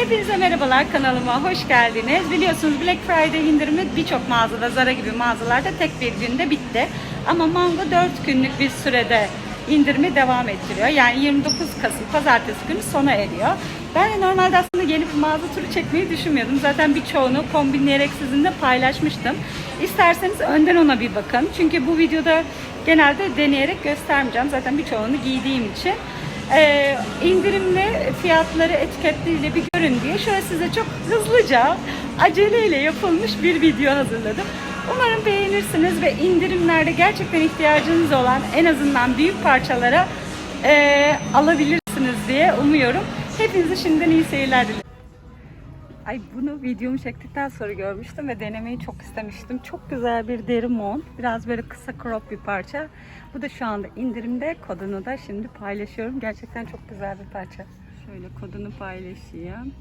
Hepinize merhabalar kanalıma hoş geldiniz. Biliyorsunuz Black Friday indirimi birçok mağazada, Zara gibi mağazalarda tek bir günde bitti. Ama Mango 4 günlük bir sürede indirimi devam ettiriyor. Yani 29 Kasım pazartesi günü sona eriyor. Ben de normalde aslında yeni bir mağaza turu çekmeyi düşünmüyordum. Zaten birçoğunu kombinleyerek sizinle paylaşmıştım. İsterseniz önden ona bir bakın. Çünkü bu videoda genelde deneyerek göstermeyeceğim. Zaten birçoğunu giydiğim için. Ee, indirimli fiyatları etiketleriyle bir görün diye şöyle size çok hızlıca aceleyle yapılmış bir video hazırladım. Umarım beğenirsiniz ve indirimlerde gerçekten ihtiyacınız olan en azından büyük parçalara e, alabilirsiniz diye umuyorum. Hepinize şimdiden iyi seyirler dilerim. Ay bunu videomu çektikten sonra görmüştüm ve denemeyi çok istemiştim. Çok güzel bir deri mont. Biraz böyle kısa crop bir parça. Bu da şu anda indirimde. Kodunu da şimdi paylaşıyorum. Gerçekten çok güzel bir parça. Şöyle kodunu paylaşayım.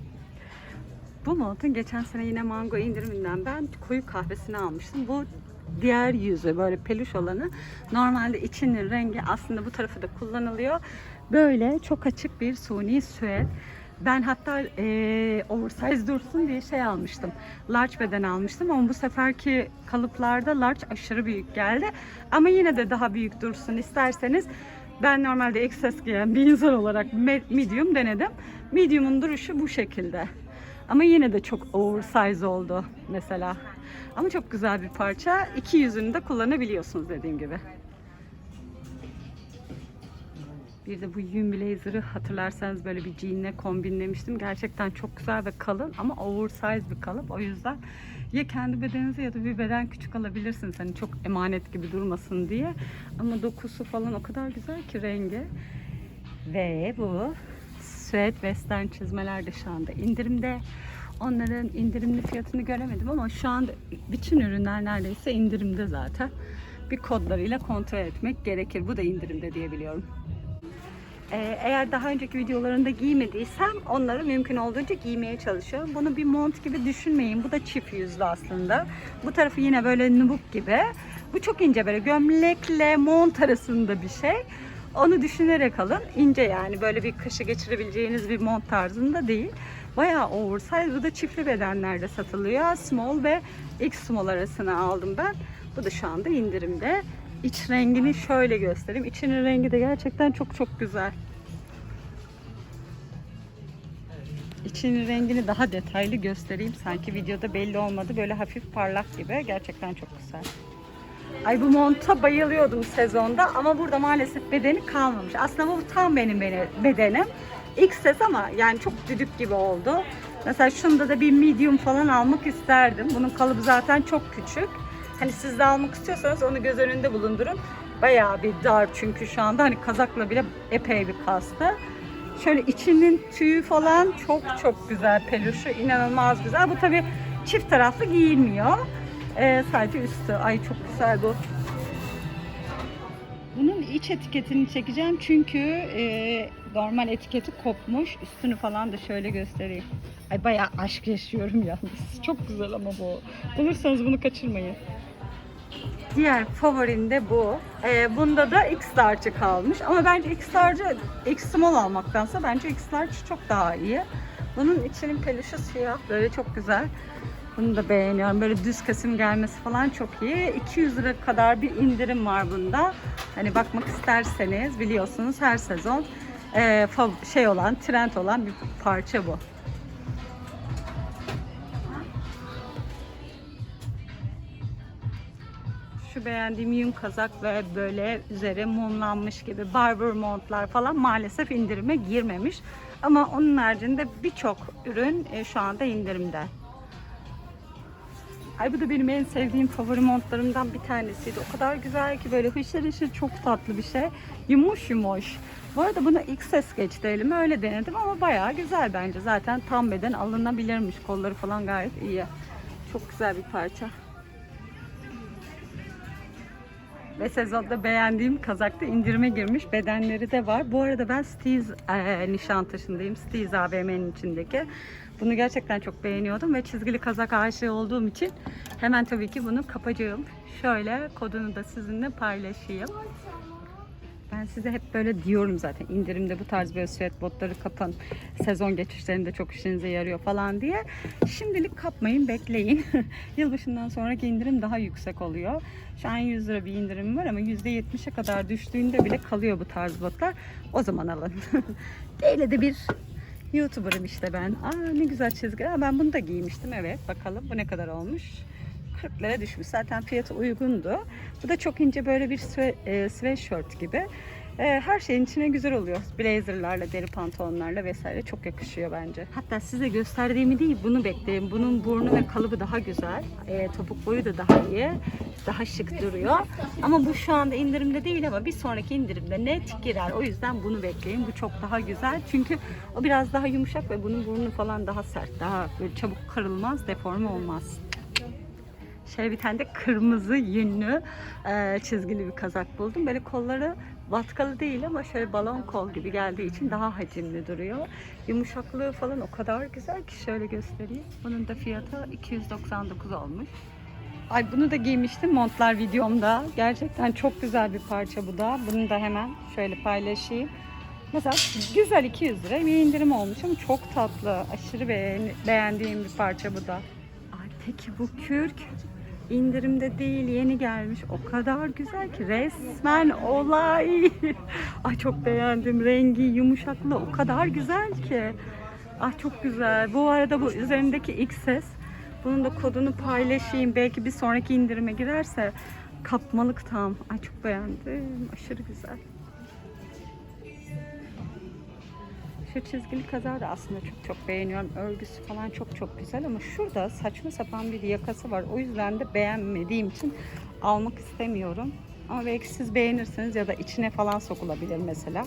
Bu montun geçen sene yine mango indiriminden ben koyu kahvesini almıştım. Bu diğer yüzü böyle peluş olanı. Normalde içinin rengi aslında bu tarafı da kullanılıyor. Böyle çok açık bir suni süet. Ben hatta eee oversize dursun diye şey almıştım. Large beden almıştım ama bu seferki kalıplarda large aşırı büyük geldi. Ama yine de daha büyük dursun isterseniz ben normalde XS giyen bir insan olarak me- medium denedim. Medium'un duruşu bu şekilde. Ama yine de çok oversize oldu mesela. Ama çok güzel bir parça. İki yüzünü de kullanabiliyorsunuz dediğim gibi. Bir de bu yün blazer'ı hatırlarsanız böyle bir jeanle kombinlemiştim. Gerçekten çok güzel ve kalın ama oversize bir kalıp. O yüzden ya kendi bedeninize ya da bir beden küçük alabilirsiniz. Hani çok emanet gibi durmasın diye. Ama dokusu falan o kadar güzel ki rengi. Ve bu süet western çizmeler de şu anda indirimde. Onların indirimli fiyatını göremedim ama şu anda bütün ürünler neredeyse indirimde zaten. Bir kodlarıyla kontrol etmek gerekir. Bu da indirimde diyebiliyorum. Ee, eğer daha önceki videolarında giymediysem onları mümkün olduğunca giymeye çalışıyorum. Bunu bir mont gibi düşünmeyin. Bu da çift yüzlü aslında. Bu tarafı yine böyle nubuk gibi. Bu çok ince böyle gömlekle mont arasında bir şey. Onu düşünerek alın. İnce yani böyle bir kışı geçirebileceğiniz bir mont tarzında değil. Bayağı oversize. Bu da çiftli bedenlerde satılıyor. Small ve X small arasına aldım ben. Bu da şu anda indirimde. İç rengini şöyle göstereyim. İçinin rengi de gerçekten çok çok güzel. İçinin rengini daha detaylı göstereyim. Sanki videoda belli olmadı. Böyle hafif parlak gibi. Gerçekten çok güzel. Ay bu monta bayılıyordum sezonda ama burada maalesef bedeni kalmamış. Aslında bu tam benim bedenim. XS ama yani çok düdük gibi oldu. Mesela şunda da bir medium falan almak isterdim. Bunun kalıbı zaten çok küçük. Hani siz de almak istiyorsanız onu göz önünde bulundurun. Bayağı bir dar çünkü şu anda hani kazakla bile epey bir kastı. Şöyle içinin tüyü falan çok çok güzel peluşu inanılmaz güzel. Bu tabi çift taraflı giyilmiyor. Ee, sadece üstü. Ay çok güzel bu. Bunun iç etiketini çekeceğim çünkü e, normal etiketi kopmuş. Üstünü falan da şöyle göstereyim. Ay bayağı aşk yaşıyorum yalnız. Çok güzel ama bu. Bulursanız bunu kaçırmayın. Diğer favorim de bu. Ee, bunda da X large'ı kalmış. Ama bence X large'ı X small almaktansa bence X large çok daha iyi. Bunun içinin peluşu siyah. Böyle çok güzel. Bunu da beğeniyorum. Böyle düz kesim gelmesi falan çok iyi. 200 lira kadar bir indirim var bunda. Hani bakmak isterseniz biliyorsunuz her sezon e, şey olan, trend olan bir parça bu. Şu beğendiğim yün kazak ve böyle üzeri mumlanmış gibi barber montlar falan maalesef indirime girmemiş. Ama onun haricinde birçok ürün e, şu anda indirimde. Ay bu da benim en sevdiğim favori montlarımdan bir tanesiydi. O kadar güzel ki böyle hışır hışır çok tatlı bir şey. Yumuş yumuş. Bu arada buna XS geçti elime öyle denedim ama bayağı güzel bence. Zaten tam beden alınabilirmiş. Kolları falan gayet iyi. Çok güzel bir parça. Ve sezonda beğendiğim kazakta indirime girmiş bedenleri de var. Bu arada ben Steez e, Nişantaşı'ndayım. Steez AVM'nin içindeki. Bunu gerçekten çok beğeniyordum ve çizgili kazak aşığı olduğum için hemen tabii ki bunu kapacağım. Şöyle kodunu da sizinle paylaşayım. Ben size hep böyle diyorum zaten indirimde bu tarz böyle süet botları kapın. Sezon geçişlerinde çok işinize yarıyor falan diye. Şimdilik kapmayın bekleyin. Yılbaşından sonraki indirim daha yüksek oluyor. Şu an 100 lira bir indirim var ama %70'e kadar düştüğünde bile kalıyor bu tarz botlar. O zaman alın. Değil de bir YouTuber'ım işte ben. Aa ne güzel çizgi. Aa, ben bunu da giymiştim evet. Bakalım bu ne kadar olmuş. 40 lira düşmüş. Zaten fiyatı uygundu. Bu da çok ince böyle bir e, sweatshirt gibi. E, her şeyin içine güzel oluyor. Blazerlarla, deri pantolonlarla vesaire çok yakışıyor bence. Hatta size gösterdiğimi değil bunu bekleyin. Bunun burnu ve kalıbı daha güzel. E, topuk boyu da daha iyi. Daha şık duruyor. Ama bu şu anda indirimde değil ama bir sonraki indirimde net girer. O yüzden bunu bekleyin. Bu çok daha güzel. Çünkü o biraz daha yumuşak ve bunun burnu falan daha sert. Daha çabuk kırılmaz, deforme olmaz. Şöyle bir tane de kırmızı yünlü e, çizgili bir kazak buldum. Böyle kolları vatkalı değil ama şöyle balon kol gibi geldiği için daha hacimli duruyor. Yumuşaklığı falan o kadar güzel ki şöyle göstereyim. Bunun da fiyatı 299 olmuş. Ay bunu da giymiştim montlar videomda. Gerçekten çok güzel bir parça bu da. Bunu da hemen şöyle paylaşayım. Mesela güzel 200 lira bir indirim olmuş ama çok tatlı. Aşırı beğen- beğendiğim bir parça bu da. Ay peki bu kürk indirimde değil yeni gelmiş. O kadar güzel ki resmen olay. Ay çok beğendim. Rengi, yumuşaklığı o kadar güzel ki. Ay çok güzel. Bu arada bu üzerindeki XS. Bunun da kodunu paylaşayım. Belki bir sonraki indirime girerse kapmalık tam. Ay çok beğendim. Aşırı güzel. Şu çizgili kaza da aslında çok çok beğeniyorum. Örgüsü falan çok çok güzel ama şurada saçma sapan bir yakası var. O yüzden de beğenmediğim için almak istemiyorum. Ama belki siz beğenirsiniz ya da içine falan sokulabilir mesela.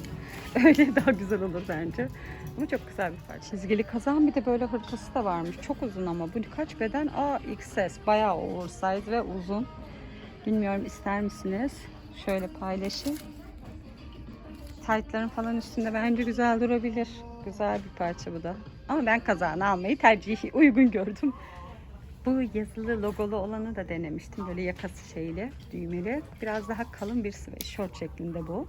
Öyle daha güzel olur bence. Ama çok güzel bir parça. Çizgili kazan bir de böyle hırkası da varmış. Çok uzun ama bu kaç beden? Aa XS. Bayağı oversize ve uzun. Bilmiyorum ister misiniz? Şöyle paylaşayım. Taytların falan üstünde bence güzel durabilir. Güzel bir parça bu da. Ama ben kazağını almayı tercih uygun gördüm. Bu yazılı logolu olanı da denemiştim. Böyle yakası şeyli, düğmeli. Biraz daha kalın bir short şeklinde bu.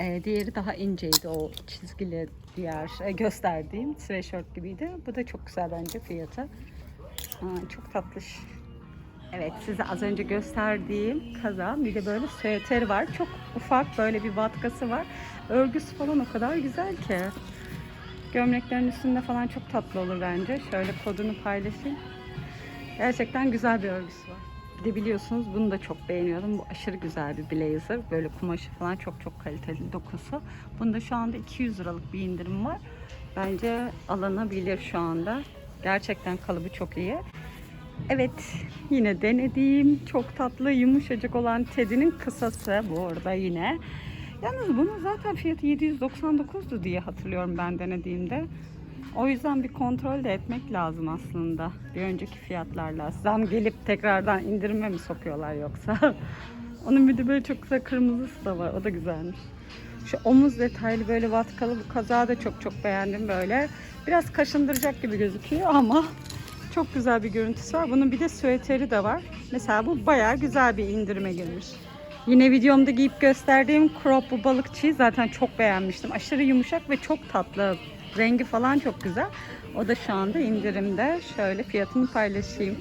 Ee, diğeri daha inceydi o çizgili diğer e, gösterdiğim sweatshirt gibiydi. Bu da çok güzel bence fiyatı. Aa, çok tatlış. Evet size az önce gösterdiğim kaza bir de böyle süeter var. Çok ufak böyle bir vatkası var. Örgüsü falan o kadar güzel ki. Gömleklerin üstünde falan çok tatlı olur bence. Şöyle kodunu paylaşayım. Gerçekten güzel bir örgüsü var. Bir de biliyorsunuz bunu da çok beğeniyorum. Bu aşırı güzel bir blazer. Böyle kumaşı falan çok çok kaliteli dokusu. Bunda şu anda 200 liralık bir indirim var. Bence alınabilir şu anda. Gerçekten kalıbı çok iyi. Evet yine denediğim çok tatlı yumuşacık olan Teddy'nin kısası bu arada yine. Yalnız bunun zaten fiyatı 799'du diye hatırlıyorum ben denediğimde. O yüzden bir kontrol de etmek lazım aslında. Bir önceki fiyatlarla. Zam gelip tekrardan indirime mi sokuyorlar yoksa? Onun bir de böyle çok güzel kırmızısı da var. O da güzelmiş. Şu omuz detaylı böyle vatkalı bu kazağı da çok çok beğendim böyle. Biraz kaşındıracak gibi gözüküyor ama çok güzel bir görüntüsü var. Bunun bir de süeteri de var. Mesela bu bayağı güzel bir indirime girmiş. Yine videomda giyip gösterdiğim crop bu balıkçıyı zaten çok beğenmiştim. Aşırı yumuşak ve çok tatlı. Rengi falan çok güzel. O da şu anda indirimde. Şöyle fiyatını paylaşayım.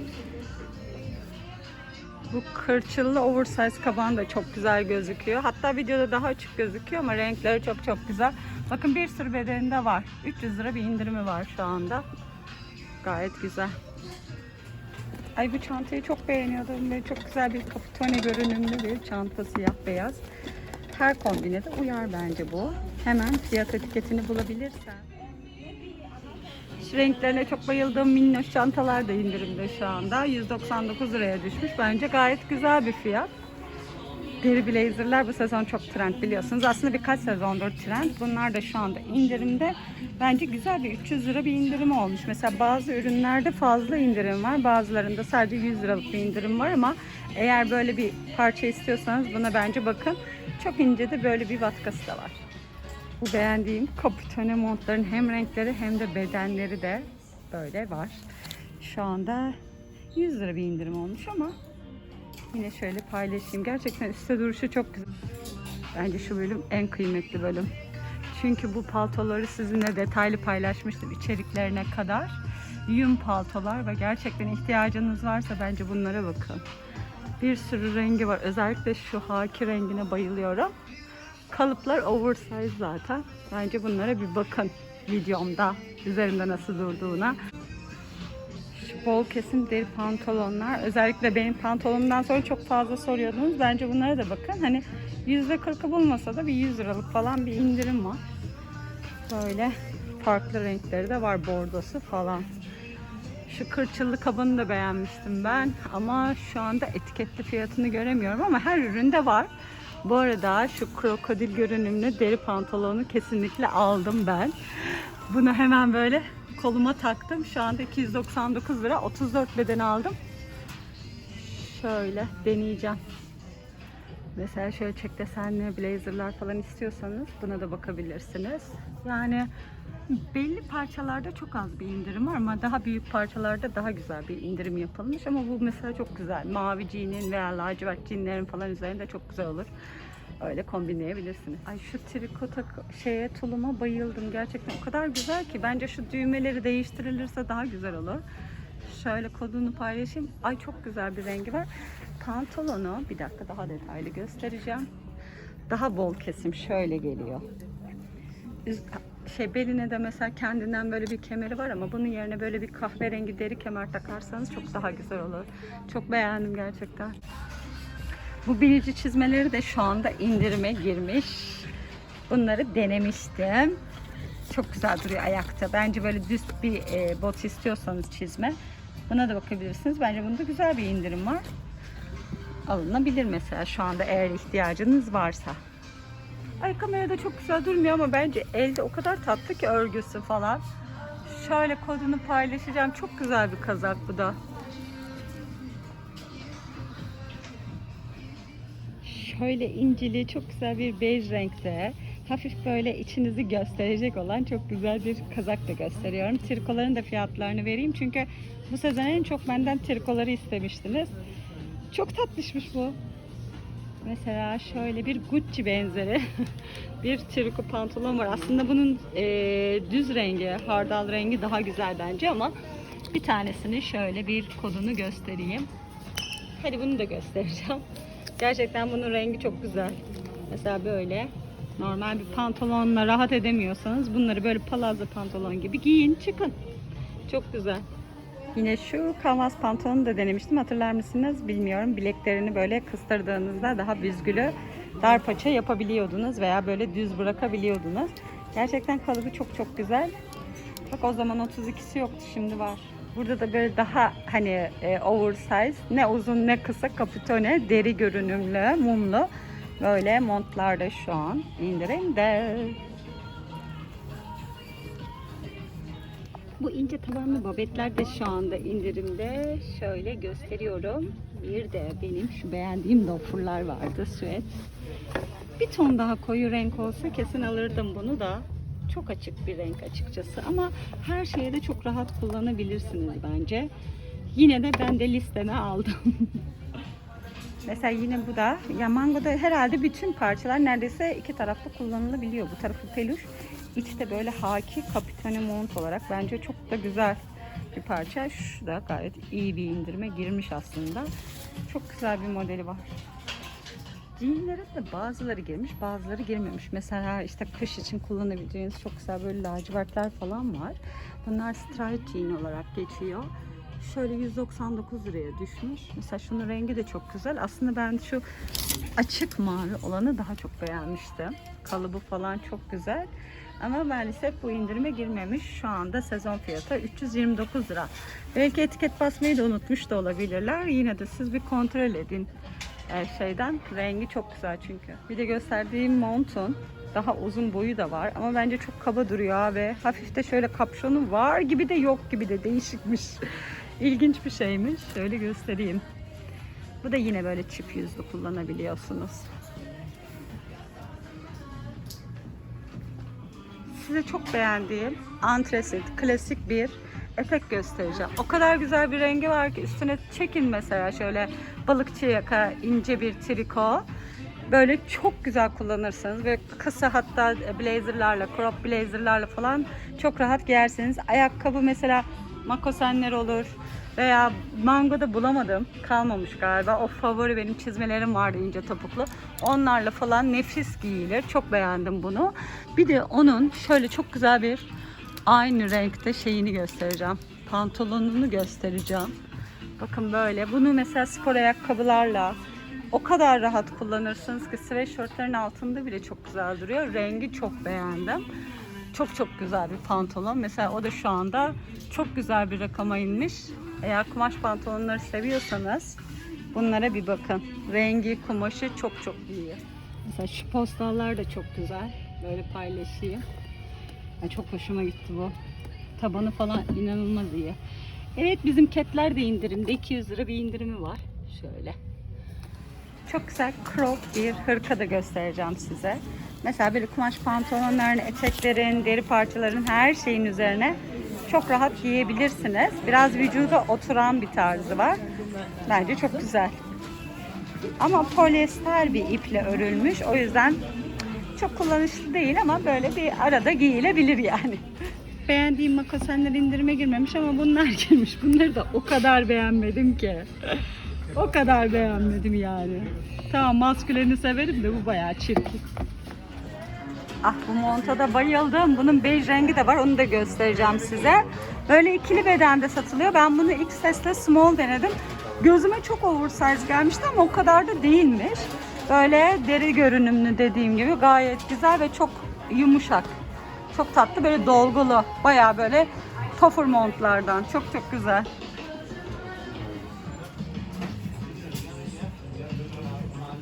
Bu kırçıllı oversize kaban da çok güzel gözüküyor. Hatta videoda daha açık gözüküyor ama renkleri çok çok güzel. Bakın bir sürü bedeninde var. 300 lira bir indirimi var şu anda. Gayet güzel. Ay bu çantayı çok beğeniyordum. Böyle çok güzel bir kapitone görünümlü bir çanta siyah beyaz. Her kombine de uyar bence bu. Hemen fiyat etiketini bulabilirsen. Şu renklerine çok bayıldığım minnoş çantalar da indirimde şu anda. 199 liraya düşmüş. Bence gayet güzel bir fiyat. Deri blazerlar bu sezon çok trend biliyorsunuz. Aslında birkaç sezondur trend. Bunlar da şu anda indirimde. Bence güzel bir 300 lira bir indirim olmuş. Mesela bazı ürünlerde fazla indirim var. Bazılarında sadece 100 liralık bir indirim var ama eğer böyle bir parça istiyorsanız buna bence bakın. Çok ince de böyle bir vatkası da var. Bu beğendiğim kapitone montların hem renkleri hem de bedenleri de böyle var. Şu anda 100 lira bir indirim olmuş ama Yine şöyle paylaşayım. Gerçekten üstte duruşu çok güzel. Bence şu bölüm en kıymetli bölüm. Çünkü bu paltoları sizinle detaylı paylaşmıştım içeriklerine kadar. Yün paltolar ve gerçekten ihtiyacınız varsa bence bunlara bakın. Bir sürü rengi var. Özellikle şu haki rengine bayılıyorum. Kalıplar oversize zaten. Bence bunlara bir bakın videomda. Üzerimde nasıl durduğuna. Bol kesim deri pantolonlar. Özellikle benim pantolonumdan sonra çok fazla soruyordunuz. Bence bunlara da bakın. Hani %40'ı bulmasa da bir 100 liralık falan bir indirim var. Böyle farklı renkleri de var. Bordosu falan. Şu kırçıllı kabını da beğenmiştim ben. Ama şu anda etiketli fiyatını göremiyorum ama her üründe var. Bu arada şu krokodil görünümlü deri pantolonu kesinlikle aldım ben. Bunu hemen böyle koluma taktım. Şu anda 299 lira. 34 beden aldım. Şöyle deneyeceğim. Mesela şöyle çek desenli blazerlar falan istiyorsanız buna da bakabilirsiniz. Yani belli parçalarda çok az bir indirim var ama daha büyük parçalarda daha güzel bir indirim yapılmış ama bu mesela çok güzel. Mavi jean'in veya lacivert jean'lerin falan üzerinde çok güzel olur. Öyle kombinleyebilirsiniz. Ay şu trikota şeye tuluma bayıldım. Gerçekten o kadar güzel ki. Bence şu düğmeleri değiştirilirse daha güzel olur. Şöyle kodunu paylaşayım. Ay çok güzel bir rengi var. Pantolonu bir dakika daha detaylı göstereceğim. Daha bol kesim şöyle geliyor. Şey beline de mesela kendinden böyle bir kemeri var ama bunun yerine böyle bir kahverengi deri kemer takarsanız çok daha güzel olur. Çok beğendim gerçekten. Bu bilici çizmeleri de şu anda indirime girmiş. Bunları denemiştim. Çok güzel duruyor ayakta. Bence böyle düz bir e, bot istiyorsanız çizme. Buna da bakabilirsiniz. Bence bunda güzel bir indirim var. Alınabilir mesela şu anda eğer ihtiyacınız varsa. Ay kamerada çok güzel durmuyor ama bence elde o kadar tatlı ki örgüsü falan. Şöyle kodunu paylaşacağım. Çok güzel bir kazak bu da. Şöyle incili çok güzel bir bej renkte. Hafif böyle içinizi gösterecek olan çok güzel bir kazak da gösteriyorum. Trikoların da fiyatlarını vereyim çünkü bu sezon en çok benden trikoları istemiştiniz. Çok tatlışmış bu. Mesela şöyle bir Gucci benzeri bir triko pantolon var. Aslında bunun eee, düz rengi, hardal rengi daha güzel bence ama bir tanesini şöyle bir kodunu göstereyim. Hadi bunu da göstereceğim. Gerçekten bunun rengi çok güzel. Mesela böyle normal bir pantolonla rahat edemiyorsanız bunları böyle palazzo pantolon gibi giyin çıkın. Çok güzel. Yine şu kanvas pantolonu da denemiştim. Hatırlar mısınız bilmiyorum. Bileklerini böyle kıstırdığınızda daha büzgülü dar paça yapabiliyordunuz veya böyle düz bırakabiliyordunuz. Gerçekten kalıbı çok çok güzel. Bak o zaman 32'si yoktu şimdi var. Burada da böyle daha hani e, oversize ne uzun ne kısa kapitone deri görünümlü mumlu böyle montlar da şu an indirimde. Bu ince tabanlı babetler de şu anda indirimde. Şöyle gösteriyorum. Bir de benim şu beğendiğim loaferlar vardı süet. Bir ton daha koyu renk olsa kesin alırdım bunu da. Çok açık bir renk açıkçası ama her şeye de çok rahat kullanabilirsiniz bence. Yine de ben de listeme aldım. Mesela yine bu da ya mangoda herhalde bütün parçalar neredeyse iki taraflı kullanılabiliyor. Bu tarafı peluş, içte böyle haki kapitani mont olarak bence çok da güzel bir parça. Şu da gayet iyi bir indirime girmiş aslında. Çok güzel bir modeli var. Jeanlere de bazıları girmiş, bazıları girmemiş. Mesela işte kış için kullanabileceğiniz çok güzel böyle lacivertler falan var. Bunlar striped jean olarak geçiyor. Şöyle 199 liraya düşmüş. Mesela şunun rengi de çok güzel. Aslında ben şu açık mavi olanı daha çok beğenmiştim. Kalıbı falan çok güzel. Ama maalesef bu indirime girmemiş. Şu anda sezon fiyatı 329 lira. Belki etiket basmayı da unutmuş da olabilirler. Yine de siz bir kontrol edin şeyden. Rengi çok güzel çünkü. Bir de gösterdiğim montun daha uzun boyu da var ama bence çok kaba duruyor ve hafif de şöyle kapşonu var gibi de yok gibi de değişikmiş. İlginç bir şeymiş. Şöyle göstereyim. Bu da yine böyle çift yüzlü kullanabiliyorsunuz. Size çok beğendiğim antresit klasik bir etek göstereceğim. O kadar güzel bir rengi var ki üstüne çekin mesela şöyle balıkçı yaka ince bir triko. Böyle çok güzel kullanırsınız ve kısa hatta blazerlarla, crop blazerlarla falan çok rahat giyersiniz. Ayakkabı mesela makosenler olur veya mangoda bulamadım. Kalmamış galiba. O favori benim çizmelerim vardı ince topuklu. Onlarla falan nefis giyilir. Çok beğendim bunu. Bir de onun şöyle çok güzel bir aynı renkte şeyini göstereceğim. Pantolonunu göstereceğim. Bakın böyle. Bunu mesela spor ayakkabılarla o kadar rahat kullanırsınız ki sweatshirtlerin altında bile çok güzel duruyor. Rengi çok beğendim. Çok çok güzel bir pantolon. Mesela o da şu anda çok güzel bir rakama inmiş. Eğer kumaş pantolonları seviyorsanız bunlara bir bakın. Rengi, kumaşı çok çok iyi. Mesela şu postallar da çok güzel. Böyle paylaşayım. Ay, çok hoşuma gitti bu. Tabanı falan inanılmaz iyi. Evet bizim ketler de indirimde. 200 lira bir indirimi var. Şöyle. Çok güzel crop bir hırka da göstereceğim size. Mesela böyle kumaş pantolonların, eteklerin, deri parçaların her şeyin üzerine çok rahat giyebilirsiniz. Biraz vücuda oturan bir tarzı var. Bence çok güzel. Ama polyester bir iple örülmüş. O yüzden çok kullanışlı değil ama böyle bir arada giyilebilir yani. Beğendiğim makasenler indirime girmemiş ama bunlar girmiş. Bunları da o kadar beğenmedim ki. O kadar beğenmedim yani. Tamam masküleni severim de bu bayağı çirkin. Ah bu monta da bayıldım. Bunun bej rengi de var. Onu da göstereceğim size. Böyle ikili bedende satılıyor. Ben bunu XS'le small denedim. Gözüme çok oversize gelmişti ama o kadar da değilmiş. Böyle deri görünümlü dediğim gibi gayet güzel ve çok yumuşak. Çok tatlı böyle dolgulu. Bayağı böyle puffer montlardan. Çok çok güzel.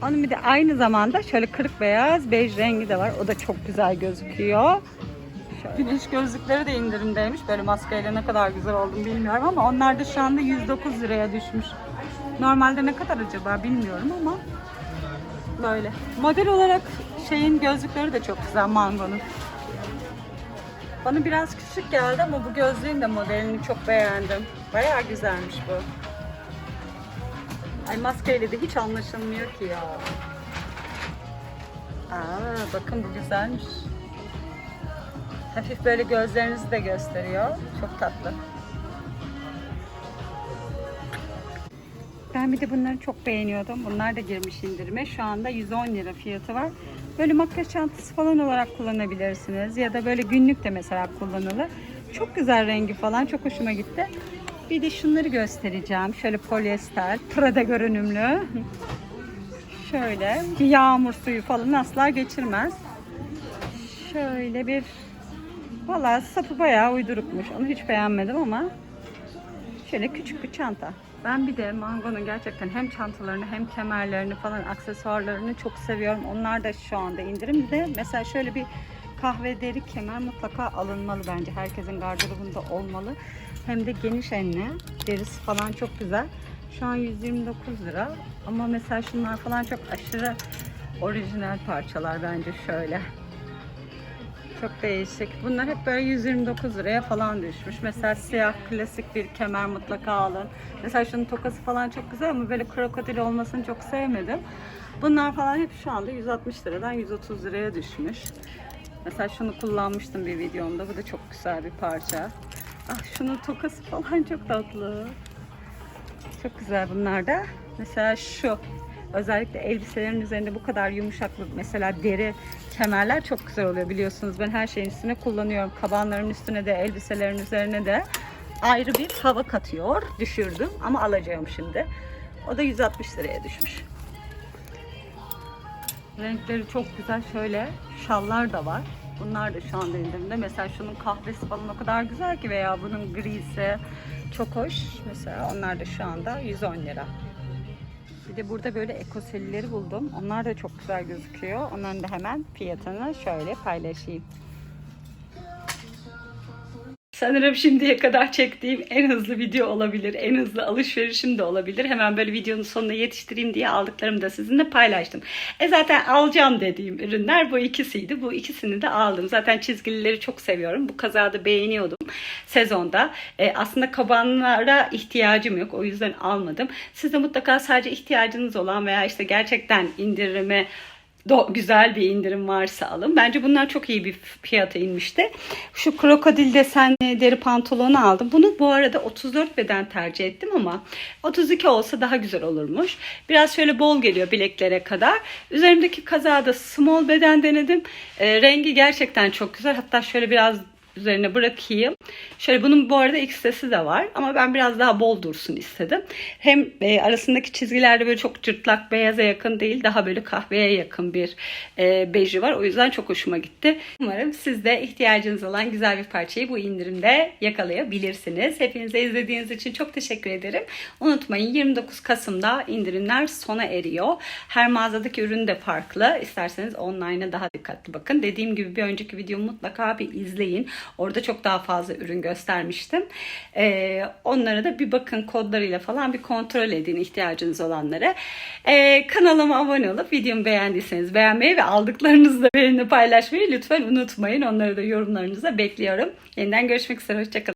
Onun bir de aynı zamanda şöyle kırık beyaz bej rengi de var. O da çok güzel gözüküyor. Şöyle. Güneş gözlükleri de indirimdeymiş. Böyle maskeyle ne kadar güzel oldum bilmiyorum ama onlar da şu anda 109 liraya düşmüş. Normalde ne kadar acaba bilmiyorum ama böyle. Model olarak şeyin gözlükleri de çok güzel Mango'nun. Bana biraz küçük geldi ama bu gözlüğün de modelini çok beğendim. Bayağı güzelmiş bu. Ay maskeyle de hiç anlaşılmıyor ki ya. Aa, bakın bu güzelmiş. Hafif böyle gözlerinizi de gösteriyor. Çok tatlı. Ben bir de bunları çok beğeniyordum. Bunlar da girmiş indirime. Şu anda 110 lira fiyatı var. Böyle makyaj çantası falan olarak kullanabilirsiniz. Ya da böyle günlük de mesela kullanılır. Çok güzel rengi falan. Çok hoşuma gitti. Bir de şunları göstereceğim. Şöyle polyester, Prada görünümlü. Şöyle yağmur suyu falan asla geçirmez. Şöyle bir Valla sapı bayağı uydurukmuş. Onu hiç beğenmedim ama şöyle küçük bir çanta. Ben bir de Mango'nun gerçekten hem çantalarını hem kemerlerini falan aksesuarlarını çok seviyorum. Onlar da şu anda indirimde. Mesela şöyle bir kahve deri kemer mutlaka alınmalı bence. Herkesin gardırobunda olmalı. Hem de geniş enli. Derisi falan çok güzel. Şu an 129 lira. Ama mesela şunlar falan çok aşırı orijinal parçalar bence şöyle. Çok değişik. Bunlar hep böyle 129 liraya falan düşmüş. Mesela siyah klasik bir kemer mutlaka alın. Mesela şunun tokası falan çok güzel ama böyle krokodil olmasını çok sevmedim. Bunlar falan hep şu anda 160 liradan 130 liraya düşmüş. Mesela şunu kullanmıştım bir videomda. Bu da çok güzel bir parça. Ah şunun tokası falan çok tatlı. Çok güzel bunlar da. Mesela şu. Özellikle elbiselerin üzerinde bu kadar yumuşaklık mesela deri kemerler çok güzel oluyor biliyorsunuz. Ben her şeyin üstüne kullanıyorum. Kabanların üstüne de elbiselerin üzerine de ayrı bir hava katıyor. Düşürdüm ama alacağım şimdi. O da 160 liraya düşmüş. Renkleri çok güzel. Şöyle şallar da var. Bunlar da şu anda indirimde. Mesela şunun kahvesi falan o kadar güzel ki veya bunun grisi çok hoş. Mesela onlar da şu anda 110 lira. Bir de burada böyle ekoselileri buldum. Onlar da çok güzel gözüküyor. Onların da hemen fiyatını şöyle paylaşayım. Sanırım şimdiye kadar çektiğim en hızlı video olabilir. En hızlı alışverişim de olabilir. Hemen böyle videonun sonuna yetiştireyim diye aldıklarımı da sizinle paylaştım. E zaten alacağım dediğim ürünler bu ikisiydi. Bu ikisini de aldım. Zaten çizgilileri çok seviyorum. Bu kazada beğeniyordum sezonda. E, aslında kabanlara ihtiyacım yok. O yüzden almadım. Siz de mutlaka sadece ihtiyacınız olan veya işte gerçekten indirime do- güzel bir indirim varsa alın. Bence bunlar çok iyi bir fiyata inmişti. Şu krokodil desenli deri pantolonu aldım. Bunu bu arada 34 beden tercih ettim ama 32 olsa daha güzel olurmuş. Biraz şöyle bol geliyor bileklere kadar. Üzerimdeki kazağı da small beden denedim. Ee, rengi gerçekten çok güzel. Hatta şöyle biraz üzerine bırakayım. Şöyle bunun bu arada XS'i de var ama ben biraz daha bol dursun istedim. Hem e, arasındaki çizgilerde böyle çok cırtlak beyaza yakın değil daha böyle kahveye yakın bir e, beji var. O yüzden çok hoşuma gitti. Umarım siz de ihtiyacınız olan güzel bir parçayı bu indirimde yakalayabilirsiniz. Hepinize izlediğiniz için çok teşekkür ederim. Unutmayın 29 Kasım'da indirimler sona eriyor. Her mağazadaki ürün de farklı. İsterseniz online'a daha dikkatli bakın. Dediğim gibi bir önceki videomu mutlaka bir izleyin. Orada çok daha fazla ürün göstermiştim. Ee, onlara da bir bakın kodlarıyla falan bir kontrol edin ihtiyacınız olanları. Ee, kanalıma abone olup videomu beğendiyseniz beğenmeyi ve aldıklarınızı da benimle paylaşmayı lütfen unutmayın. Onları da yorumlarınıza bekliyorum. Yeniden görüşmek üzere. Hoşçakalın.